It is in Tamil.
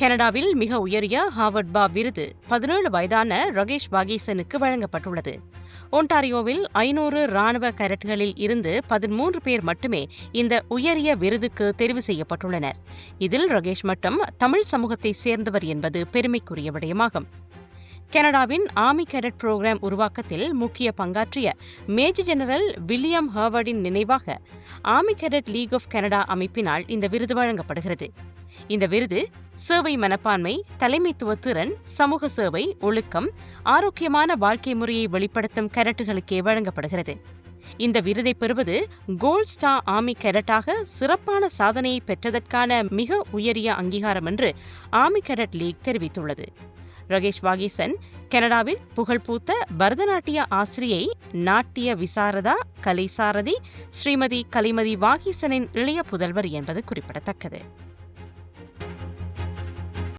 கனடாவில் மிக உயரிய ஹார்வர்ட் பா விருது பதினேழு வயதான ரகேஷ் பாகேசனுக்கு வழங்கப்பட்டுள்ளது. ஒன்டாரியோவில் ஐநூறு ராணுவ கேரட்டுகளில் இருந்து பதிமூன்று பேர் மட்டுமே இந்த உயரிய விருதுக்கு தெரிவு செய்யப்பட்டுள்ளனர். இதில் ரகேஷ் மட்டும் தமிழ் சமூகத்தை சேர்ந்தவர் என்பது பெருமைக்குரிய விடயமாகும். கனடாவின் ஆர்மி கேடட் புரோகிராம் உருவாக்கத்தில் முக்கிய பங்காற்றிய மேஜர் ஜெனரல் வில்லியம் ஹர்வர்டின் நினைவாக army cadet league of Canada அமைப்பினால் இந்த விருது வழங்கப்படுகிறது. இந்த விருது சேவை மனப்பான்மை தலைமைத்துவ திறன் சமூக சேவை ஒழுக்கம் ஆரோக்கியமான வாழ்க்கை முறையை வெளிப்படுத்தும் கேரட்டுகளுக்கே வழங்கப்படுகிறது. இந்த விருதை பெறுவது கோல்ட் ஸ்டார் ஆர்மி கேரட்டாக சிறப்பான சாதனையை பெற்றதற்கான மிக உயரிய அங்கீகாரம் என்று ஆர்மி கேரட் லீக் தெரிவித்துள்ளது. ரகேஷ் வாகீசன். கனடாவில் புகழ்பூத்த பரதநாட்டிய ஆசிரியை நாட்டிய விசாரதா கலைசாரதி ஸ்ரீமதி கலைமதி வாகீசனின் இளைய புதல்வர் என்பது குறிப்பிடத்தக்கது.